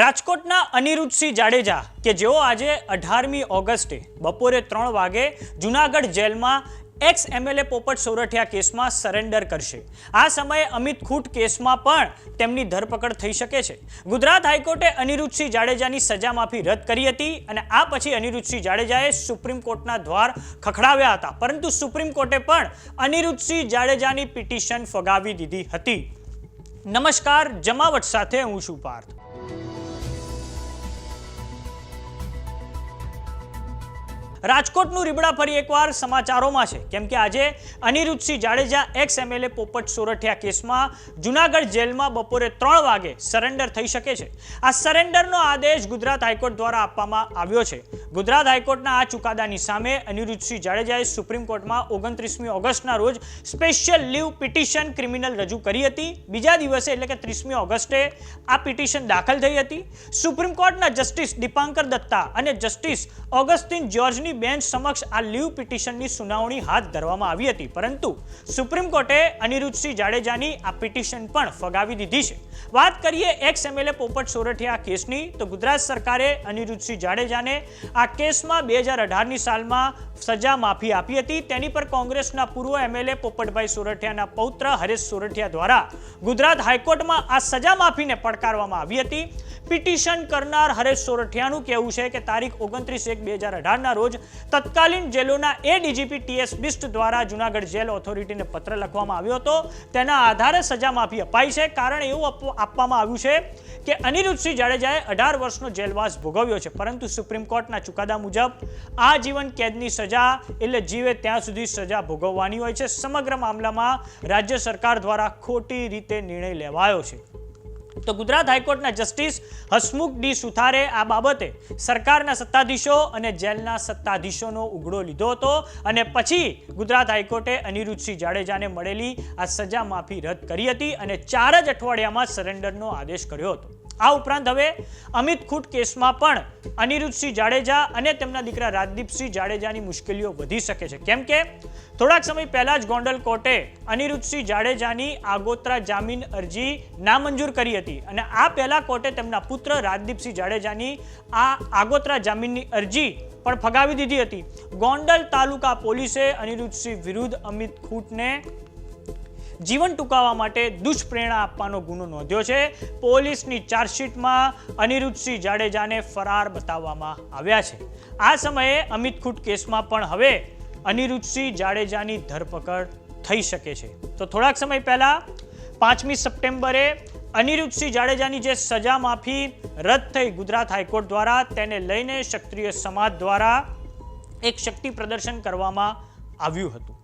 રાજકોટના અનિરુદ્ધસિંહ જાડેજા કે જેઓ આજે અઢારમી ઓગસ્ટે બપોરે ત્રણ વાગે જુનાગઢ જેલમાં એક્સ એમએલએ પોપટ સોરઠિયા કેસમાં સરેન્ડર કરશે. આ સમયે અમિત ખૂટ કેસમાં પણ તેમની ધરપકડ થઈ શકે છે. ગુજરાત હાઈકોર્ટે અનિરુદ્ધસિંહ જાડેજાની સજા માફી રદ કરી હતી અને આ પછી અનિરુદ્ધસિંહ જાડેજાએ સુપ્રીમ કોર્ટના દ્વાર ખખડાવ્યા હતા. પરંતુ સુપ્રીમ કોર્ટે પણ અનિરુદ્ધસિંહ જાડેજાની પિટિશન ફગાવી દીધી હતી. નમસ્કાર, જમાવટ સાથે હું છું પાર્થ. રાજકોટનું રીબડા ફરી એકવાર સમાચારોમાં છે. કેમ કે આજે અનિરુદ્ધસિંહ જાડેજા એક્સ એમએલએ પોપટ સોરઠિયા કેસમાં જુનાગઢ જેલમાં બપોરે ત્રણ વાગે સરેન્ડર થઈ શકે છે. આ સરેન્ડરનો આદેશ ગુજરાત હાઈકોર્ટ દ્વારા આપવામાં આવ્યો છે. ગુજરાત હાઈકોર્ટના આ ચુકાદાની સામે અનિરુદ્ધસિંહ જાડેજાએ સુપ્રીમ કોર્ટમાં ઓગણત્રીસમી ઓગસ્ટના રોજ સ્પેશિયલ લીવ પિટિશન ક્રિમિનલ રજૂ કરી હતી. બીજા દિવસે એટલે કે ત્રીસમી ઓગસ્ટે આ પિટિશન દાખલ થઈ હતી. સુપ્રીમ કોર્ટના જસ્ટિસ દીપાંકર દત્તા અને જસ્ટિસ ઓગસ્ટિન જ્યોર્જની બેન્ચ સમક્ષ આ લીવ પિટિશનની સુનાવણી હાથ ધરવામાં આવી હતી. પરંતુ સુપ્રીમ કોર્ટે અનિરુદ્ધસિંહ જાડેજાની આ પિટિશન પણ ફગાવી દીધી છે. વાત કરીએ એક્સ એમએલએ પોપટ સોરઠિયા કેસની, તો ગુજરાત સરકારે અનિરુદ્ધસિંહ જાડેજાને આ કેસમાં બે હજાર અઢારની સાલમાં સજા માફી આપી હતી. તેની પર કોંગ્રેસના પૂર્વ એમએલએ પોપટભાઈ સોરઠિયાના પૌત્ર હરેશ સોરઠિયા દ્વારા ગુજરાત હાઈકોર્ટમાં આ સજા માફીને પડકારવામાં આવી હતી. પિટિશન કરનાર હરેશ સોરઠિયાનું કહેવું છે કે તારીખ ઓગણત્રીસ એક બે હજાર અઢારના રોજ તત્કાલીન જેલોના એ ડીજીપી ટીએસ બિસ્ટ દ્વારા જુનાગઢ જેલ ઓથોરિટીને પત્ર લખવામાં આવ્યો હતો. તેના આધારે સજા માફી અપાઈ છે. કારણ એવું આપવામાં આવ્યું છે કે અનિરુદ્ધસિંહ જાડેજાએ અઢાર વર્ષનો જેલવાસ ભોગવ્યો છે. પરંતુ સુપ્રીમ કોર્ટના ચુકાદા મુજબ આ જીવન કેદની સજા એટલે જીવે ત્યાં સુધી સજા ભોગવવાની હોય છે. સમગ્ર મામલામાં રાજ્ય સરકાર દ્વારા ખોટી રીતે નિર્ણય લેવાયો છે. તો ગુજરાત હાઈકોર્ટના જસ્ટિસ હસમુખ ડી સુથારે આ બાબતે સરકારના સત્તાધીશો અને જેલના સત્તાધીશોનો ઉઘડો લીધો હતો અને પછી ગુજરાત હાઈકોર્ટે અનિરુદ્ધસિંહ જાડેજાને મળેલી આ સજા માફી રદ કરી હતી અને ચાર જ અઠવાડિયામાં સરેન્ડરનો આદેશ કર્યો હતો. આ ઉપરાંત હવે અમિત ખૂટ કેસમાં પણ અનિરુદ્ધસિંહ જાડેજા અને તેમના દીકરા રાજદીપસિંહ જાડેજાની મુશ્કેલીઓ વધી શકે છે. કેમ કે થોડાક સમય પહેલા જ ગોંડલ કોર્ટે અનિરુદ્ધસિંહ જાડેજાની આગોતરા જામીન અરજી નામંજૂર કરી હતી અને આ પહેલા કોર્ટે તેમના પુત્ર રાજદીપસિંહ જાડેજાની આ આગોતરા જામીનની અરજી પણ ફગાવી દીધી હતી. ગોંડલ તાલુકા પોલીસે અનિરુદ્ધસિંહ વિરુદ્ધ અમિત ખૂટને જીવન ટૂંકાવવા માટે દુષ્પ્રેરણા આપવાનો ગુનો નોંધ્યો છે. પોલીસની ચાર્જશીટમાં અનિરુદ્ધસિંહ જાડેજાને ફરાર બતાવવામાં આવ્યા છે. આ સમયે અમિત ખૂટ કેસમાં પણ હવે અનિરુદ્ધસિંહ જાડેજાની ધરપકડ થઈ શકે છે. તો થોડાક સમય પહેલા પાંચમી સપ્ટેમ્બરે અનિરુદ્ધસિંહ જાડેજાની જે સજા માફી રદ થઈ ગુજરાત હાઈકોર્ટ દ્વારા તેને લઈને ક્ષત્રિય સમાજ દ્વારા એક શક્તિ પ્રદર્શન કરવામાં આવ્યું હતું.